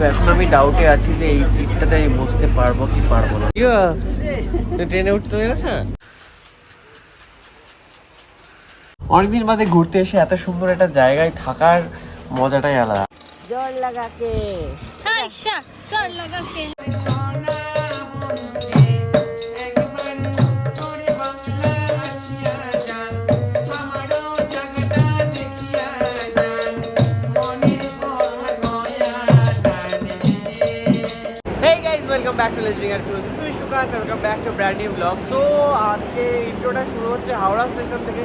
তো এখন আমি ডাউটে আছি যে এই সিটটাতে আমি বসতে পারব কি পারব না। ট্রেনে উঠতে পেরেছে? অনেকদিন বাদে ঘুরতে এসে এত সুন্দর একটা জায়গায় থাকার মজাটাই আলাদা। জল লাগাকে। Let's Bring Our Cruise. This is Shukant, welcome back to a brand new vlog. So, আজকে ইন্ট্রোটা শুরু হচ্ছে হাওড়া স্টেশন থেকে।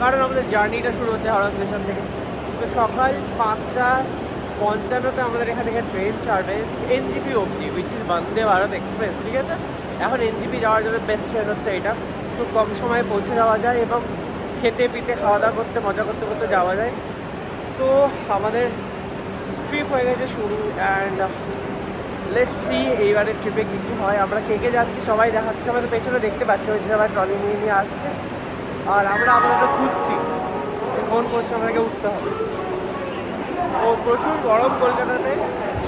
কারণ আমাদের জার্নিটা শুরু হচ্ছে হাওড়া স্টেশন থেকে। তো সকাল পাঁচটা পঞ্চান্নতে আমাদের এখান থেকে ট্রেন ছাড়বে এনজিপি অবধি which is Vande Bharat express ঠিক আছে? এখন এনজিপি যাওয়ার জন্য বেস্ট ট্রেন হচ্ছে এটা। খুব কম সময়ে পৌঁছে যাওয়া যায় এবং খেতে পিতে খাওয়া দাওয়া করতে মজা করতে করতে যাওয়া যায়। তো আমাদের ট্রিপ হয়ে গেছে শুরু অ্যান্ড লেটস সি এইবারের ট্রিপে কী কী হয়। আমরা কে কে যাচ্ছি, সবাই দেখাচ্ছি, সবাই তো পেছনে দেখতে পাচ্ছি, ওই যে সবাই ট্রলি নিয়ে নিয়ে আসছে। আর আমরা আমাদের খুঁজছি কোন কোচে আমাদেরকে উঠতে হবে। ও প্রচুর গরম কলকাতাতে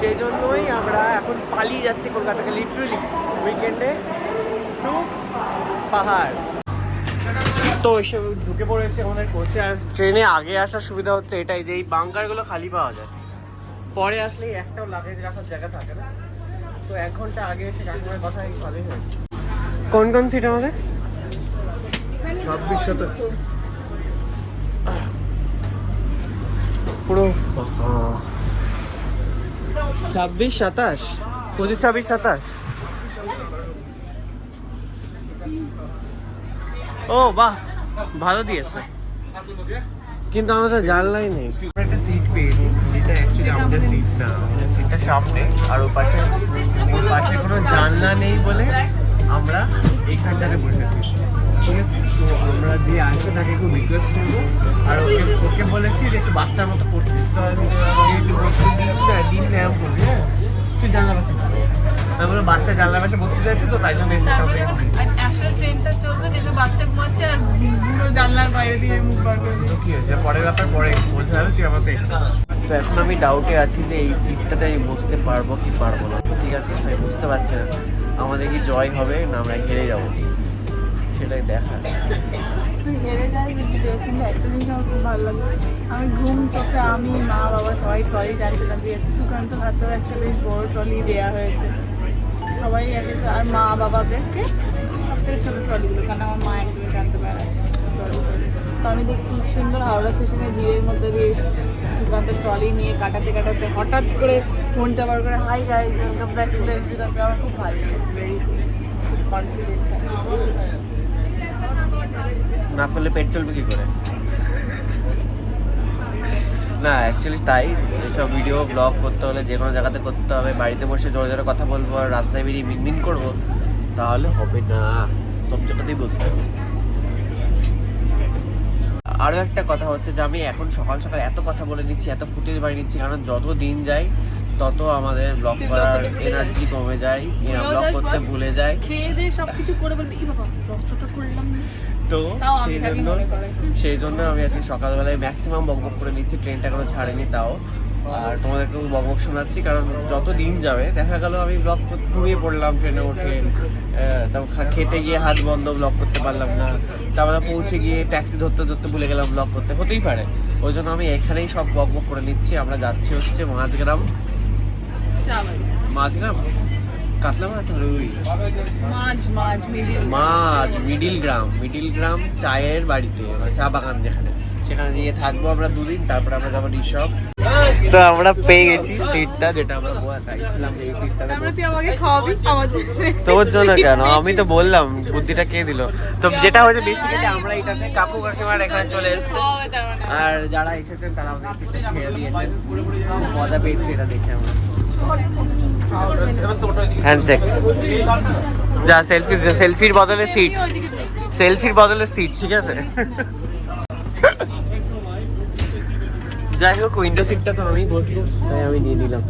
সেই জন্যই আমরা এখন পালিয়ে যাচ্ছি কলকাতাকে লিটারেলি উইকেন্ডে টু পাহাড়। তো এসে ঢুকে পড়েছে আমাদের কোচে আর ট্রেনে আগে আসার সুবিধা হচ্ছে এটাই যে এই বাঙ্কারগুলো খালি পাওয়া যায়। পরে আসলেই একটাও লাগেজ রাখার জায়গা থাকে না। তো এক ঘণ্টা আগে এসে কাকিমার কথা ভালোই হয়েছে। কোন কোন সিট আমাদের? ছাব্বিশ শত পুরো ছাব্বিশ সাতাশ? পঁচিশ ছাব্বিশ সাতাশ? ও বাহ ভালো দিয়েছে। কিন্তু আমাদের জানলাই নেই। একটা সিট পেয়েছি। যেটা অ্যাকচুয়ালি আমাদের সিট না আমাদের সিটটা সামনে আর ও পাশে ওর পাশে কোনো জানলা নেই বলে আমরা এইখানটাতে বসেছি ঠিক আছে? তো আমরা যে আসবে তাকে একটু রিকোয়েস্ট করব। আর ওকে ওকে বলেছি যে একটু বাচ্চার মতো করতে একটু বসতে দিন না দিন করবি হ্যাঁ? তুই জানলা পাশে। আমি বাচ্চা জানলা পাশে বসতে চাইছে তো তাই জন্য এসে সামনে আসলে ট্রেনটা চলবে দেখবে বাচ্চা ঘুমাচ্ছে আর পুরো জানলার বাইরে দিয়ে মুখ বার করে কি হয়েছে? পরের ব্যাপার পরে বলতে হবে তুই আমাকে তো এখন আমি ডাউটে আছি যে এই সিটটাতে আমি বসতে পারব কি পারব না। ঠিক আছে আমি বুঝতে পারছি না। আমাদের কি জয় হবে না আমরা হেরে যাব? সেটাই দেখা তুই হেরে যাই দেশ একটা জিনিস আমার খুব ভালো লাগে। আমি ঘুম চোখে, আমি, মা, বাবা সবাই ট্রলি টানছিলাম দিয়েছে সুকান্ত হাতেও একটা বেশ বড় ট্রলি দেওয়া হয়েছে। সবাই এক আর মা বাবাদেরকে সব থেকে ছোটো ট্রলিগুলো কারণ আমার মা একদমই টানতে পারে ট্রলি তো আমি দেখছি সুন্দর হাওড়া স্টেশনের ভিড়ের মধ্যে দিয়ে সুকান্ত ট্রলি নিয়ে কাটাতে কাটাতে হঠাৎ করে ফোনটা বার করে hi guys welcome back to তারপরে আমার খুব ভালো না করলে পেট চলবে কি করে? না অ্যাকচুয়ালি তাই, এসব ভিডিও ব্লগ করতে হলে যে কোনো জায়গাতে করতে হবে। বাড়িতে বসে জোরে জোরে কথা বলব আর রাস্তায় বেরিয়ে মিনমিন করব, তাহলে হবে না। সব জায়গাতেই বলতে হবে। আরও একটা কথা হচ্ছে যে আমি এখন সকাল সকাল এত কথা বলে নিচ্ছি এত ফুটেজ বাড়ি নিচ্ছি কারণ যত দিন যায় তত আমাদের ব্লগ করার এনার্জি কমে যায় ব্লগ করতে ভুলে যায়। খেয়ে দিয়ে করে বলবি বাবা রক্ত তো করলাম তো সেই জন্য সেই জন্য আমি আজকে সকালবেলায় ম্যাক্সিমাম বকবক করে নিচ্ছি ট্রেনটা কোনো ছাড়েনি তাও। আর তোমাদেরকেও বকবক শোনাচ্ছি কারণ যত দিন যাবে দেখা গেল আমি ব্লগ ঘুমিয়ে পড়লাম ট্রেনে উঠে তারপর খেতে গিয়ে হাত বন্ধ ব্লগ করতে পারলাম না। তারপরে পৌঁছে গিয়ে ট্যাক্সি ধরতে ধরতে ভুলে গেলাম ব্লগ করতে। হতেই পারে। ওই জন্য আমি এখানেই সব বকবক করে নিচ্ছি। আমরা যাচ্ছি হচ্ছে মাঝগ্রাম। মাঝগ্রাম? কাতলা মাছ রুই? মাছ মাছ মিডিয়াম মাঝ মিডিল গ্রাম। মিডিল গ্রাম চায়ের বাড়িতে মানে চা বাগান যেখানে। সেখানে গিয়ে থাকব আমরা দুদিন তারপর আমরা যাব ঋষভ তো আমরা পেয়ে গেছি সিটটা যেটা আমরা বোয়া চাইছিলাম এই সিটটাতে তারপরে তুই আমাকে খাওয়াবি আমার জন্য। তোর জন্য কেন? আমি তো বললাম বুদ্ধিটা কে দিল? তো যেটা হয়েছে বেসিক্যালি আমরা এটাতে কাকু কাকিমার এখানে চলে এসেছি। আর যারা এসেছেন তারা আমাদের সিটটা ছেড়ে দিয়েছেন। মজা পেয়েছি এটা দেখে আমরা। হ্যান্ডশেক যা সেলফি সেলফির বদলে সিট। সেলফির বদলে সিট ঠিক আছে? যাই হোক উইন্ডো সিটটা তো আমি বসবো। তাই আমি নিয়ে নিলাম।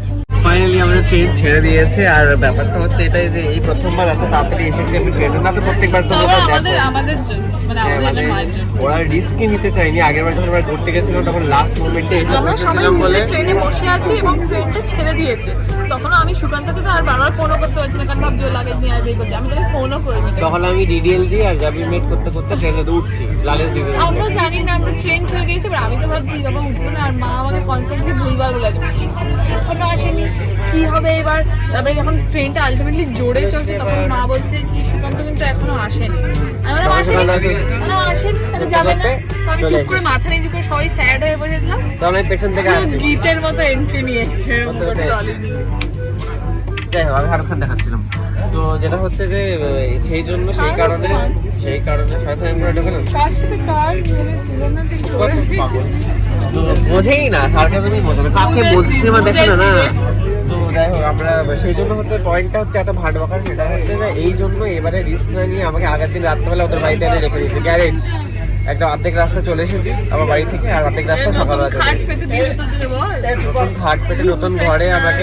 ফাইনালি আমাদের ট্রেন ছেড়ে দিয়েছে। আর ব্যাপারটা হচ্ছে এটাই যে এই প্রথমবার এত তাড়াতাড়ি এসেছি আমি ট্রেনে না তো প্রত্যেকবার তো আমাদের আমাদের জন্য মানে হ্যাঁ, আমাদের মানে ওরা রিস্কই নিতে চাইনি আগের বার যখন আমরা ঘুরতে গেছিলাম তখন লাস্ট মোমেন্টে এসে আমরা সবাই বলে ট্রেনে বসে আছি এবং ট্রেনটা ছেড়ে দিয়েছে। তখন আমি সুকান্তকে তো আর বারবার ফোনও করতে পারছি না কারণ ভাবছি ও লাগেজ নিয়ে আসবে এই করছে। আমি তাকে ফোনও করে নিতে তখন আমি ডিডিএল দিয়ে আর জাবি মেট করতে করতে ট্রেনে উঠছি লাগেজ দিতে। আমরা জানি না আমরা ট্রেন ছেড়ে দিয়েছি এবার আমি তো ভাবছি যখন উঠবো না। আর মা আমাকে কনস্ট্যান্টলি ভুলবার বলে সুকান্ত এখনও আসেনি। কি হবে এবার? তারপরে যখন ট্রেনটা আলটিমেটলি জোরে চলছে তখন মা বলছে কি সুকান্ত কিন্তু এখনও আসেনি। আমি বললাম তখন আসেনি? সুকান্ত আসেনি। তাহলে যাবে না। আমি চুপ করে মাথা নিচু করে সবাই স্যাড হয়ে বসেছিলাম তখন আমি পেছন থেকে আসছি। গীতের মতো এন্ট্রি নিয়েছে। যাই হোক আমি দেখাচ্ছিলাম। তো যেটা হচ্ছে যে সেই জন্য সেই কারণে সেই কারণে সাথে কার মানে তুলনা কত পাগল। তো বোঝেই না সার্কাজমই বোঝে না কাকে বলছি সিনেমা দেখে না না। যাই হোক আমরা সেই জন্য হচ্ছে পয়েন্টটা হচ্ছে এত ভাট বাকার সেটা হচ্ছে যে এই জন্য এবারে রিস্ক না নিয়ে আমাকে আগের দিন রাত্রেবেলা ওদের বাড়িতে এনে রেখে দিয়েছে। গ্যারেজ একটা অর্ধেক রাস্তা চলে এসেছি আমার বাড়ি থেকে আর অর্ধেক রাস্তা সকালবেলা চলে নতুন খাট পেটে নতুন ঘরে আমাকে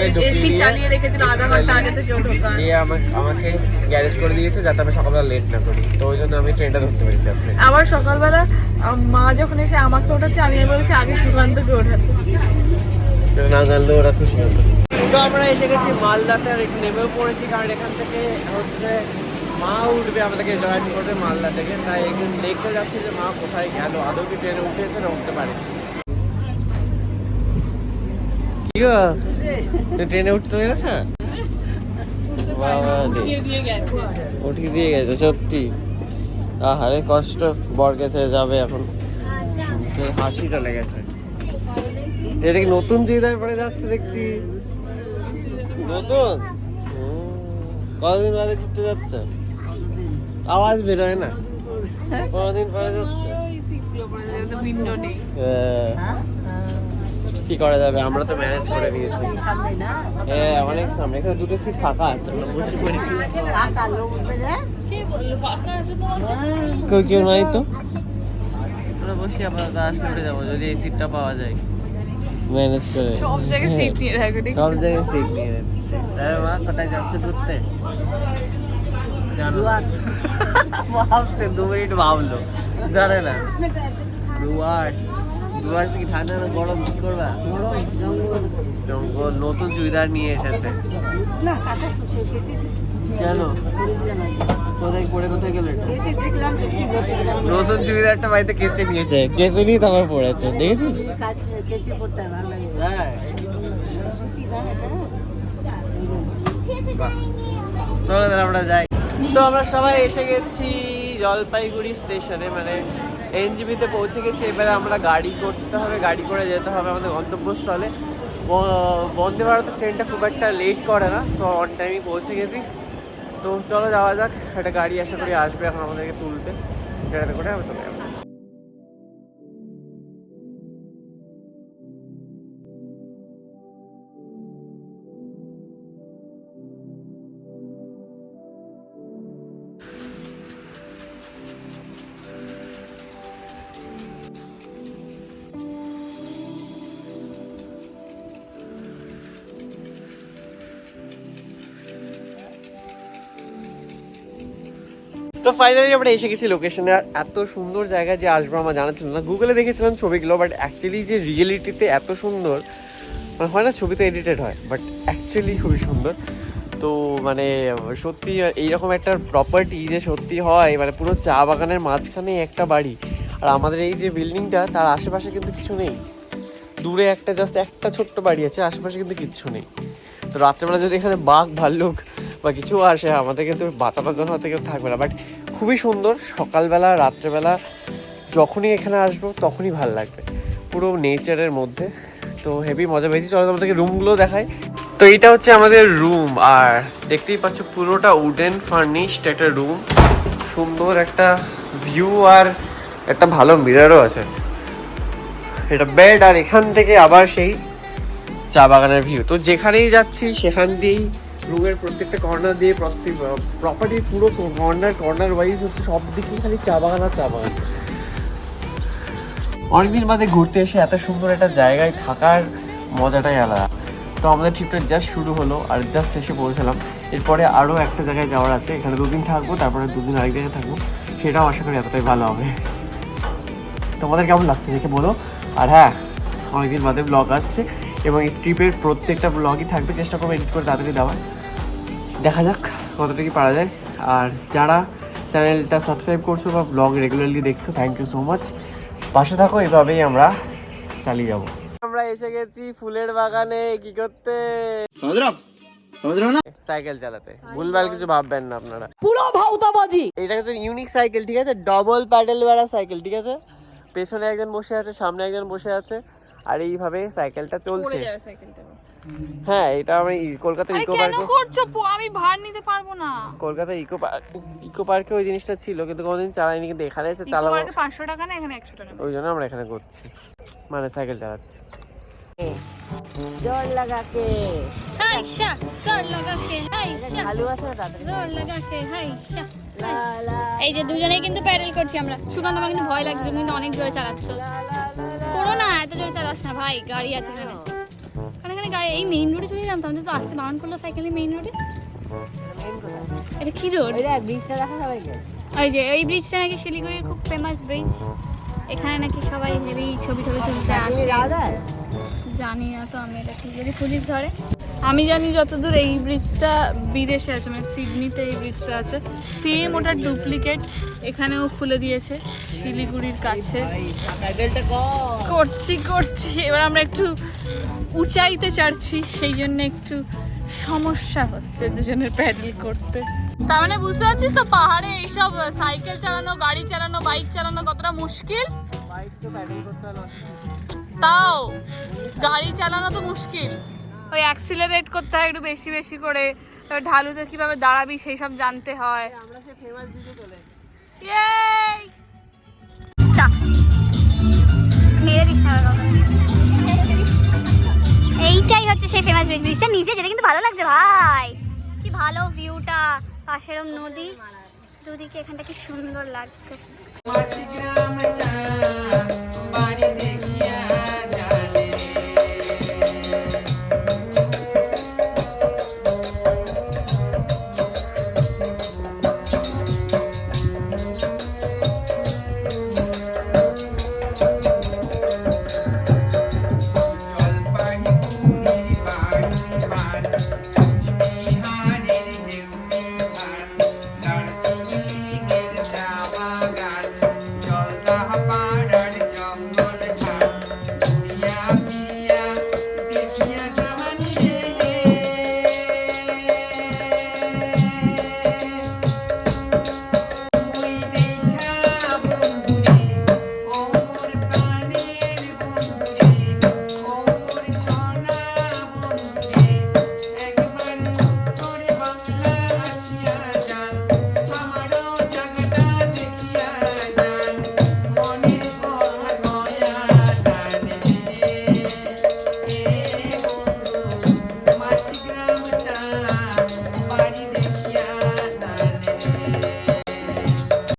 দিয়ে আমাকে আমাকে গ্যারেজ করে দিয়েছে যাতে আমি সকালবেলা লেট না করি। তো ওই জন্য আমি ট্রেনটা ধরতে পেরেছি আজকে। আবার সকালবেলা মা যখন এসে আমাকে ওঠাচ্ছে আমি বলেছি আগে সুকান্তকে ওঠাতে না জানলেও ওরা খুশি হতো। তো আমরা এসে গেছি মালদাতে আর একটু নেমেও পড়েছি কারণ এখান থেকে হচ্ছে মা উঠবে আমাদেরকে জয়েন করবে মালদা থেকে। তাই একদিন দেখতে যাচ্ছি যে মা কোথায় গেল। আদৌ কি ট্রেনে উঠেছে না উঠতে পারে ট্রেনে উঠতে পেরেছ? গেছে। উঠিয়ে দিয়ে গেছে সত্যি। আহারে কষ্ট বরকে ছেড়ে যাবে এখন। হাসি চলে গেছে এটা কি নতুন চুড়িদার পরে যাচ্ছে দেখছি। নতুন? কতদিন বাদে ঘুরতে যাচ্ছে? আওয়াজ বেরোয় না? কতদিন পরে যাচ্ছে। কি করা যাবে? আমরা তো ম্যানেজ করে নিয়েছি। হ্যাঁ অনেক সামনে। এখানে দুটো সিট ফাঁকা আছে, আমরা বসে পড়ি। কেউ কেউ নাই তো? আমরা বসি আপাতত আসলে উঠে যাব, যদি এই সিটটা পাওয়া যায়। ম্যানেজ করে। সব জায়গায় হ্যাঁ। সিট নিয়ে রাখবে সব জায়গায় সিট নিয়ে নিচ্ছে তাহলে মা কোথায় যাচ্ছে ঘুরতে? ভাবতে দু মিনিট ভাবলো। জানে না। ডুয়ার্স ডুয়ার্স কি ঠান্ডা না গরম? কি করবা? জঙ্গল। নতুন চুড়িদার নিয়ে এসেছে। না কাঁচা কেচেছি কেন? কোথায় পড়ে কোথায় বাড়িতে কেচে নিয়েছে। কেচে নিয়ে তারপর পড়েছে দেখেছিস? কাজ কেচে পড়তে ভালো লাগে হ্যাঁ। চলো তাহলে আমরা যাই। তো আমরা সবাই এসে গেছি জলপাইগুড়ি স্টেশনে মানে এনজিবিতে পৌঁছে গেছি। এবারে আমরা গাড়ি করতে হবে গাড়ি করে যেতে হবে আমাদের গন্তব্যস্থলে। বন্দে ভারত ট্রেনটা খুব একটা লেট করে না সো অন টাইমই পৌঁছে গেছি। তো চলো যাওয়া যাক, একটা গাড়ি আশা করি আসবে এখন আমাদেরকে তুলতে। করে আমি চলে তো ফাইনালি আমরা এসে গেছি লোকেশনে আর এত সুন্দর জায়গা যে আসব আমার জানা ছিল না গুগলে দেখেছিলাম ছবিগুলো বাট অ্যাকচুয়ালি যে রিয়েলিটিতে এত সুন্দর মানে হয় না ছবি তো এডিটেড হয় বাট অ্যাকচুয়ালি খুবই সুন্দর। তো মানে সত্যি এইরকম একটা প্রপার্টি যে সত্যি হয় মানে পুরো চা বাগানের মাঝখানে একটা বাড়ি। আর আমাদের এই যে বিল্ডিংটা তার আশেপাশে কিন্তু কিছু নেই। দূরে একটা জাস্ট একটা ছোট্ট বাড়ি আছে, আশেপাশে কিন্তু কিচ্ছু নেই। তো রাত্রেবেলা যদি এখানে বাঘ ভাল্লুক বা কিছু আসে আমাদের কিন্তু বাঁচানোর জন্য হয়তো কেউ থাকবে না। বাট খুবই সুন্দর, সকালবেলা, রাত্রেবেলা, যখনই এখানে আসব, তখনই ভালো লাগবে। পুরো নেচারের মধ্যে। তো হেভি মজা পেয়েছি। চলো তোমাদেরকে রুমগুলো দেখাই। তো এটা হচ্ছে আমাদের রুম আর দেখতেই পাচ্ছ পুরোটা উডেন ফার্নিশড একটা রুম সুন্দর একটা ভিউ আর একটা ভালো মিরারও আছে। এটা বেড আর এখান থেকে আবার সেই চা বাগানের ভিউ তো যেখানেই যাচ্ছি, সেখান দিয়েই রুমের প্রত্যেকটা কর্নার দিয়ে প্রত্যেক প্রপার্টির পুরো কর্নার কর্নার ওয়াইজ হচ্ছে সব দিকে খালি চা বাগান আর চা বাগান। অনেকদিন বাদে ঘুরতে এসে এত সুন্দর একটা জায়গায় থাকার মজাটাই আলাদা। তো আমাদের ট্রিপটা জাস্ট শুরু হলো আর জাস্ট এসে পৌঁছালাম। এরপরে আরও একটা জায়গায় যাওয়ার আছে, এখানে দুদিন থাকব, তারপরে দুদিন আরেক জায়গায় থাকব। সেটাও আশা করি এতটাই ভালো হবে। তোমাদের কেমন লাগছে দেখে বলো? আর হ্যাঁ অনেকদিন বাদে ব্লগ আসছে। এবং এই ট্রিপের প্রত্যেকটা ব্লগই থাকবে চেষ্টা করব এডিট করে তাড়াতাড়ি দেওয়ার। দেখা যাক কতটা কি পারা যায়। আর যারা চ্যানেলটা সাবস্ক্রাইব করছ বা ব্লগ রেগুলারলি দেখছ থ্যাংক ইউ সো মাচ পাশে থাকো এভাবেই আমরা চালিয়ে যাব। আমরা এসে গেছি ফুলের বাগানে কি করতে? সাইকেল চালাতে। ভুলভাল কিছু ভাববেন না আপনারা। পুরো ভাউতাবাজি। এটা কিন্তু ইউনিক সাইকেল ঠিক আছে? ডবল প্যাডেল বেড়া সাইকেল ঠিক আছে? পেছনে একজন বসে আছে সামনে একজন বসে আছে। আর এইভাবে সাইকেলটা চলছে। হ্যাঁ এটা আমি কলকাতা ইকো পার্কে আমি ভার নিতে পারব না। কলকাতা ইকো পার্ক ইকো পার্কে ওই জিনিসটা ছিল কিন্তু কোনোদিন চালাইনি কিন্তু এখানে এসে চালাবো। ইকো পার্কে 500 টাকা না এখানে 100 টাকা। ওই জন্য আমরা এখানে করছি। মানে সাইকেল চালাচ্ছি। জোর লাগাকে। হাইশা জোর লাগা হাইশা ভালো আছে দাদা জোর হাইশা এই যে দুজনেই কিন্তু প্যারেল করছি আমরা। সুকান্ত আমার কিন্তু ভয় লাগছে তুমি কিন্তু অনেক জোরে চালাচ্ছো। না এত জোরে চালাস না ভাই গাড়ি আছে এখানে। এখানে গাড়ি এই মেইন রোডে চলে যেতাম তাহলে তো আসতে বারণ করল সাইকেলে মেইন রোডে এটা কি রোড ব্রিজটা দেখা ওই যে এই ব্রিজটা নাকি শিলিগুড়ির খুব ফেমাস ব্রিজ এখানে নাকি সবাই হেভি ছবি টবি তুলতে আসে। জানি না তো আমি এটা ঠিক যদি পুলিশ ধরে। আমি জানি যতদূর এই ব্রিজটা বিদেশে আছে মানে সিডনিতে এই ব্রিজটা আছে। সেম ওটার ডুপ্লিকেট এখানেও খুলে দিয়েছে শিলিগুড়ির কাছে। করছি করছি। এবার আমরা একটু উঁচাইতে চাড়ছি সেই জন্য একটু সমস্যা হচ্ছে দুজনের প্যাডেল করতে। তার মানে বুঝতে পারছিস তো পাহাড়ে এইসব সাইকেল চালানো গাড়ি চালানো বাইক চালানো কতটা মুশকিল? বাইক তো প্যাডেল করতে হলো তাও গাড়ি চালানো তো মুশকিল। ওই অ্যাক্সিলারেট করতে হয় একটু বেশি বেশি করে। ঢালুতে কীভাবে দাঁড়াবি সেই সব জানতে হয়। আমরা সে ফেমাস চলে এইটাই হচ্ছে সেই ফেমাস ব্রিজটা নিজে যেটা কিন্তু ভালো লাগছে ভাই। কি ভালো ভিউটা পাশের নদী। দুদিকে এখানটা কি সুন্দর লাগছে।